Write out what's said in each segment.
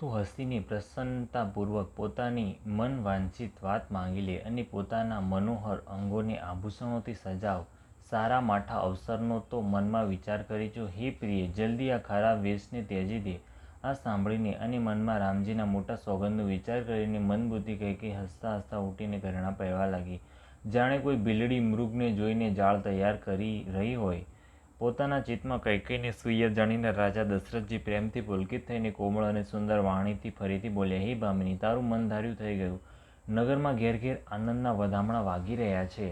તું હસીને પ્રસન્નતાપૂર્વક પોતાની મનવાંછિત વાત માંગી લે અને પોતાના મનોહર અંગોને આભૂષણોથી સજાવ. સારા માઠા અવસરનો તો મનમાં વિચાર કરી જો. હે પ્રિય, જલ્દી આ ખરાબ વેશને ત્યજી દે. આ સાંભળીને અને મનમાં રામજીના મોટા સોગંદનો વિચાર કરીને મનબુદ્ધિ કહી કે હસતા હસતા ઉઠીને ઘરેણા પહેરવા લાગી. જાણે કોઈ બિલડી મૃગને જોઈને જાળ તૈયાર કરી રહી હોય. પોતાના ચિત્તમાં કૈકેયની સુય જાણીને રાજા દશરથજી પ્રેમથી પુલકિત થઈને કોમળ અને સુંદર વાણીથી ફરીથી બોલ્યા હે ભામિની, તારું મન ધાર્યું થઈ ગયું. નગરમાં ઘેર ઘેર આનંદના વધામણા વાગી રહ્યા છે.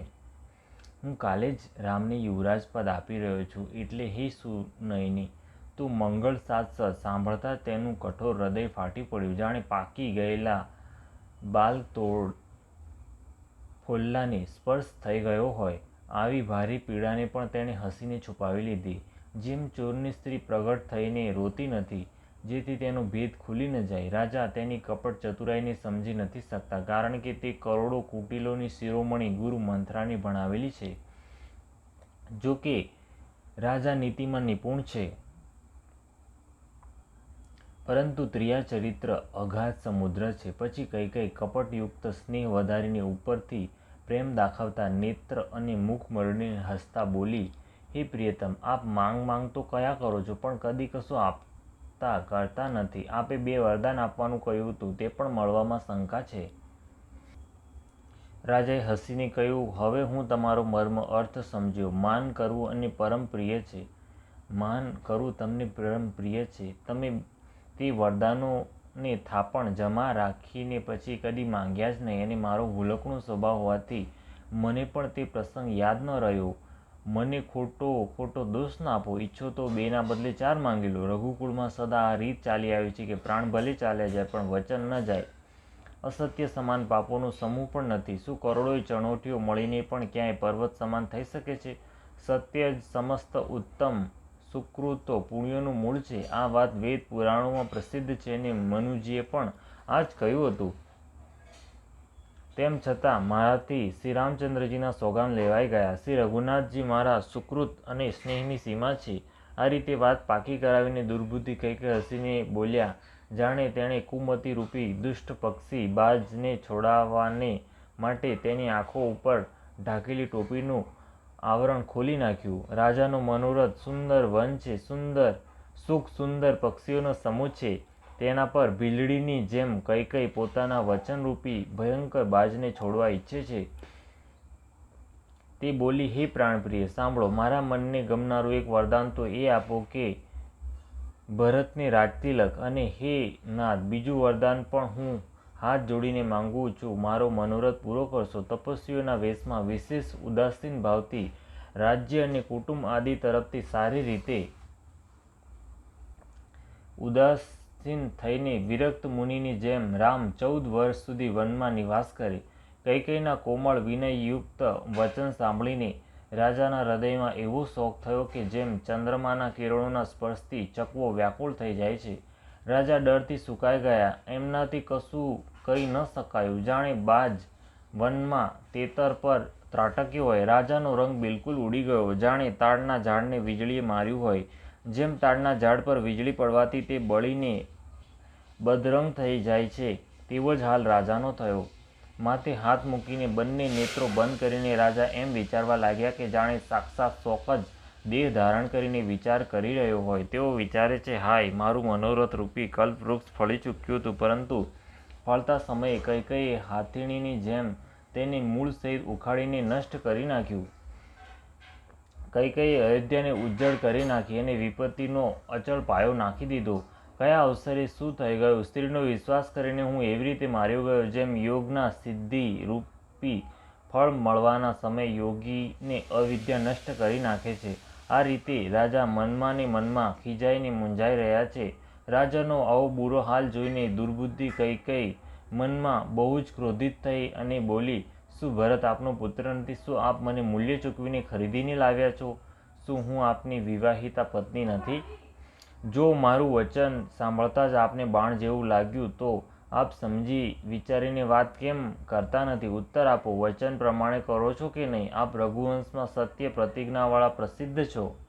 હું કાલે જ રામને યુવરાજ પદ આપી રહ્યો છું. એટલે હે સુનયની, તું મંગળ સાદ સાંભળતા તેનું કઠોર હૃદય ફાટી પડ્યું. જાણે પાકી ગયેલા બાલ તોડ ફોલ્લાને સ્પર્શ થઈ ગયો હોય. આવી ભારે પીડાને પણ તેણે હસીને છુપાવી લીધી. જેમ ચોરની સ્ત્રી પ્રગટ થઈને રોતી નથી, જેથી તેનો ભેદ ખુલી ન જાય. રાજા તેની કપટ ચતુરાઈને સમજી નથી શકતા, કારણ કે તે કરોડો કુટિલોની શિરોમણી ગુરુ મંથરાને ભણાવેલી છે. જો કે રાજા નીતિમાં નિપુણ છે. પરંતુ ત્રિયા-ચરિત્ર અગાધ સમુદ્ર છે. પછી કૈકેયી કપટયુક્ત સ્નેહ વધારીને ઉપરથી પ્રેમ દાખવતા નેત્ર અને મુખ મરડીને હસતા બોલી હે પ્રિયતમ, આપ માંગ માંગ તો કયા કરો છો, પણ કદી કશું આપતા કરતા નથી. આપે બે વરદાન આપવાનું કહ્યું હતું તે પણ મળવામાં શંકા છે. રાજાએ હસીને કહ્યું હવે હું તમારો મર્મ અર્થ સમજ્યો. માન કરવું અને પરમ પ્રિય છે. માન કરવું તમને પરમ પ્રિય છે. તમે તે વરદાનોને થાપણ જમા રાખીને પછી કદી માંગ્યા જ નહીં અને મારો ભુલકણો સ્વભાવ હોવાથી મને પણ તે પ્રસંગ યાદ ન રહ્યો. મને ખોટો ખોટો દોષ ન આપો. ઈચ્છો તો બેના બદલે ચાર માંગી લો. રઘુકુળમાં સદા આ રીત ચાલી આવી છે કે પ્રાણ ભલે ચાલ્યા જાય પણ વચન ન જાય. અસત્ય સમાન પાપોનો સમૂહ પણ નથી. શું કરોડોય ચણોટીઓ મળીને પણ ક્યાંય પર્વત સમાન થઈ શકે છે? સત્ય જ સમસ્ત ઉત્તમ સુકૃતો પુણ્યોનું મૂળ છે. આ વાત વેદ પુરાણોમાં પ્રસિદ્ધ છે અને મનુજીએ પણ આ જ કહ્યું હતું. તેમ છતાં મારાથી શ્રી રામચંદ્રજીના સોગામ લેવાઈ ગયા. શ્રી રઘુનાથજી મારા સુકૃત અને સ્નેહની સીમા છે. આ રીતે વાત પાકી કરાવીને દુર્બુદ્ધિ કૈકેયી હસીને બોલ્યા જાણે તેણે કુમતી રૂપી દુષ્ટ પક્ષી બાજને છોડાવવાને માટે તેની આંખો ઉપર ઢાંકેલી ટોપીનું આવરણ ખોલી નાખ્યું. રાજાનો મનોરથ સુંદર વન છે. સુંદર સુખ સુંદર પક્ષીઓનો સમૂહ છે. તેના પર ભીલડીની જેમ કઈ કઈ પોતાના વચનરૂપી ભયંકર બાજને છોડવા ઈચ્છે છે. તે બોલી હે પ્રાણપ્રિય, સાંભળો. મારા મનને ગમનારું એક વરદાન તો એ આપો કે ભરતને રાજતિલક અને હે નાથ બીજું વરદાન પણ હું હાથ જોડીને માંગુ છું, મારો મનોરથ પૂરો કરશો. તપસ્વીઓના વેશમાં વિશેષ ઉદાસીન ભાવથી રાજ્ય અને કુટુંબ આદિ તરફથી સારી રીતે ઉદાસીન થઈને વિરક્ત મુનિની જેમ રામ ચૌદ વર્ષ સુધી વનમાં નિવાસ કરે. કૈકેયીના કોમળ વિનયયુક્ત વચન સાંભળીને રાજાના હૃદયમાં એવો શોખ થયો કે જેમ ચંદ્રમાના કિરણોના સ્પર્શથી ચકવો વ્યાકુળ થઈ જાય છે. રાજા ડરથી સુકાઈ ગયા. એમનાથી કશું કહી ન શકાયું. જાણે બાજ વનમાં તેતર પર ત્રાટક્યો હોય. રાજાનો રંગ બિલકુલ ઉડી ગયો. જાણે તાડના ઝાડને વીજળીએ માર્યું હોય. જેમ તાડના ઝાડ પર વીજળી પડવાથી તે બળીને બદરંગ થઈ જાય છે, તેવો જ હાલ રાજાનો થયો. માથે હાથ મૂકીને બંને નેત્રો બંધ કરીને રાજા એમ વિચારવા લાગ્યા કે જાણે સાક્ષાત શોક જ દેહ ધારણ કરીને વિચાર કરી રહ્યો હોય. તેઓ વિચારે છે, હાય, મારું મનોરથ રૂપી કલ્પવૃક્ષ ફળી ચૂક્યું હતું, પરંતુ ફળતા સમયે કૈકેયીએ હાથીણીની જેમ તેને મૂળ સહિત ઉખાડીને નષ્ટ કરી નાખ્યું. કૈકેયીએ અયોધ્યાને ઉજ્જડ કરી નાખી અને વિપત્તિનો અચળ પાયો નાખી દીધો. કયા અવસરે શું થઈ ગયું? સ્ત્રીનો વિશ્વાસ કરીને હું એવી રીતે માર્યો ગયો જેમ યોગના સિદ્ધિ રૂપી ફળ મળવાના સમયે યોગીને અવિદ્યા નષ્ટ કરી નાખે છે. આ રીતે રાજા મનમાં ને મનમાં ખિજાઈને મૂંઝાઈ રહ્યા છે. રાજાનો આવો બુરો હાલ જોઈને દુર્બુદ્ધિ કૈકેયી મનમાં બહુ જ ક્રોધિત થઈ અને બોલી, શું ભરત, આપનો પુત્ર નથી? શું આપ મને મૂલ્ય ચૂકવીને ખરીદીને લાવ્યા છો? શું હું આપની વિવાહિતા પત્ની નથી? જો મારું વચન સાંભળતા જ આપને બાણ જેવું લાગ્યું તો આપ સમજી વિચારીને વાત કેમ કરતા નથી? ઉત્તર આપો. વચન પ્રમાણે કરો છો કે નહીં? આપ રઘુવંશમાં સત્ય પ્રતિજ્ઞાવાળા પ્રસિદ્ધ છો.